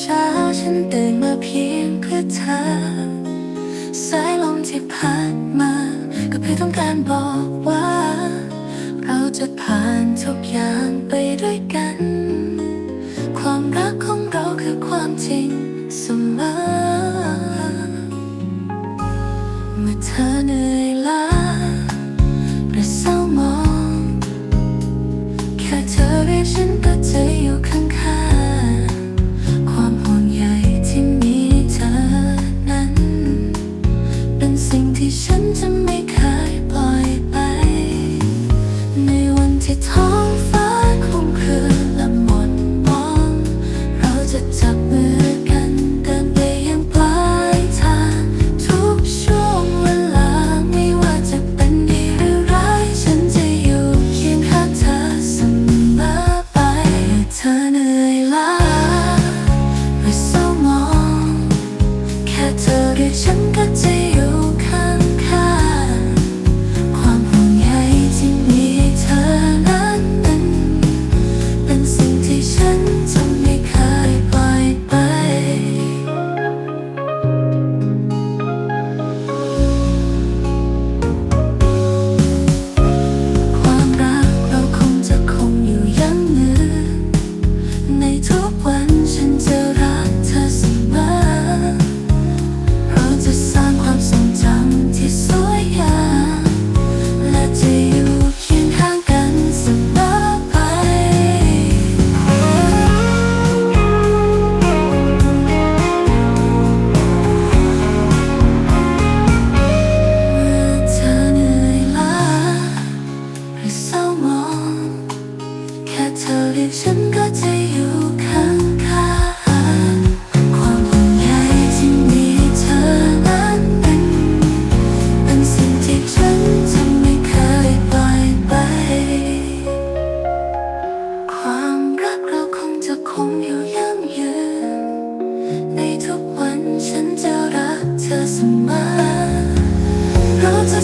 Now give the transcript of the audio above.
เช้าฉันตื่นมาเพียงเพื่อเธอ สายลมที่พัดมา ก็เพื่อต้องการบอกว่า เราจะผ่านทุกอย่างไปด้วยกัน ที่ท้องฟ้าคลุมเครือละหมดมอง เราจะจับมือกันเดินไปยังปลายทางทุกช่วงเวลาไม่ว่าจะเป็นดีหรือร้ายฉันจะอยู่เคียงข้างเธอเสมอไปเมื่อเธอเหนื่อยล้าหรือเศร้ามอง แค่เธอเรียกฉันก็จะ ฉันจะรักเธอเสมอเราจะ